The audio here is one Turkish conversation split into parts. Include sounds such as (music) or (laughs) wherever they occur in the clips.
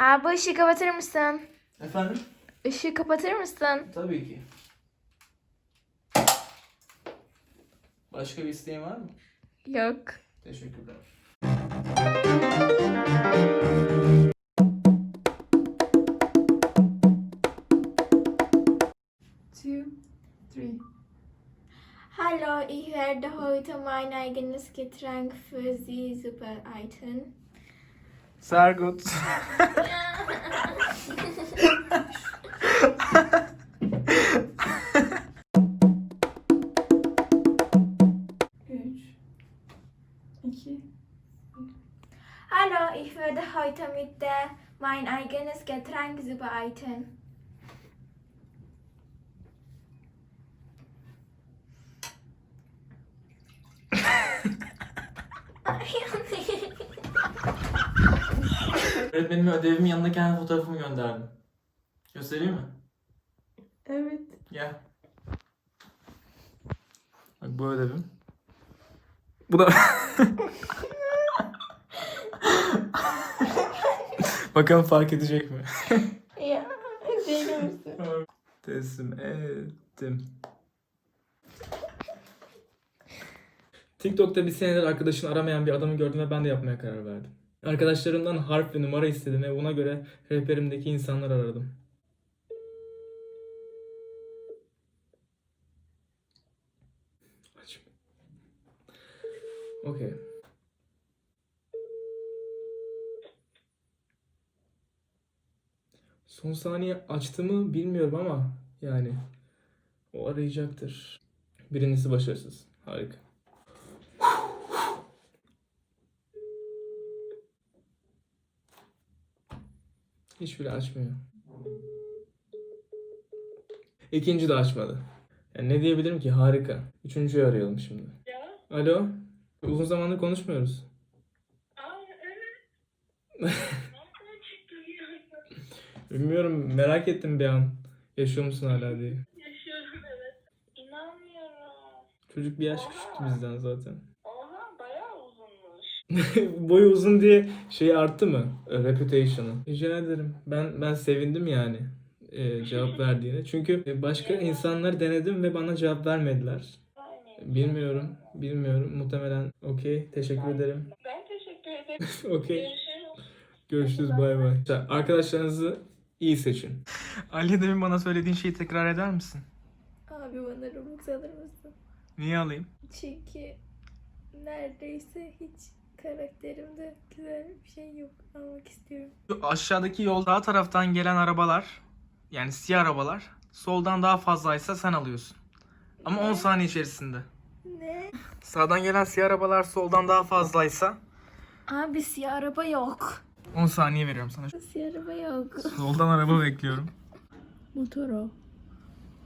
Abi ışığı kapatır mısın? Efendim? Işığı kapatır mısın? Tabii ki. Başka bir isteğin var mı? Yok. Teşekkürler. two, three. Hallo, ich werde heute mein eigenes Getränk für Sie zubereiten. Sehr gut. Üç, iki, Hallo, ich werde heute mit der mein eigenes Getränk zubereiten. (laughs) (laughs) Öğretmenime ödevimin yanına kendi fotoğrafımı gönderdim. Göstereyim mi? evet. Gel. Bak bu ödevim. Bu da... (laughs) Bakalım fark edecek mi? ya, deli misin? Teslim ettim. TikTok'ta bir senedir arkadaşını aramayan bir adamı gördüm ve ben de yapmaya karar verdim. Arkadaşlarımdan harf ve numara istedim ve buna göre rehberimdeki insanları aradım. Okey. Son saniye açtığımı bilmiyorum ama yani o arayacaktır. Birincisi başarısız. Harika. Hiçbiri açmıyor. İkinci de açmadı. Yani ne diyebilirim ki? Harika. Üçüncüyü arayalım şimdi. Alo. Uzun zamandır konuşmuyoruz. Aa evet. Ya? Bilmiyorum merak ettim bir an. Yaşıyor musun hala diye. Yaşıyorum evet. İnanmıyorum. Çocuk bir yaş küçüktü bizden zaten. (laughs) Boyu uzun diye şey arttı mı? E, Reputation'ı. Rica ederim. Ben ben sevindim yani e, cevap verdiğine. Çünkü e, başka insanları denedim ve bana cevap vermediler. Bilmiyorum. Bilmiyorum. Muhtemelen okey. Teşekkür ederim. Ben teşekkür ederim. (laughs) okey. Görüşürüz. Görüşürüz. Bay bay. Arkadaşlarınızı iyi seçin. Ali demin bana söylediğin şeyi tekrar eder misin? Abi bana Robux alır mısın? Niye alayım? Çünkü neredeyse hiç karakterimde güzel bir şey yok. Almak istiyorum. Aşağıdaki yol sağ taraftan gelen arabalar yani siyah arabalar soldan daha fazlaysa sen alıyorsun. Ama 10 saniye içerisinde. Ne? Sağdan gelen siyah arabalar soldan daha fazlaysa Abi siyah araba yok. 10 saniye veriyorum sana. Siyah araba yok. Soldan araba bekliyorum. Motor o.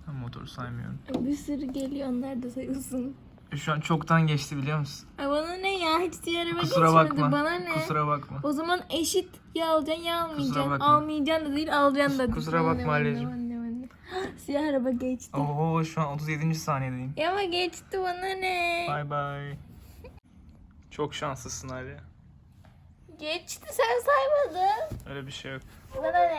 Ben motoru saymıyorum. Bir sürü geliyor onlar da sayılsın. E, Şu an çoktan geçti biliyor musun? Ay bana ne ya hiç siyah araba Kusura geçmedi. bakma. Bana ne? Kusura bakma. O zaman eşit ya alacaksın ya almayacaksın. bakma. Almayacaksın da değil alacaksın da değil. Kusura Anne, bakma anne, anne, anne. (gasps) Siyah araba geçti. Oo şu an 37. saniyedeyim. Ya ama geçti bana ne? Bay bay. Çok şanslısın Ali. Geçti sen saymadın. Öyle bir şey yok. Bana ne?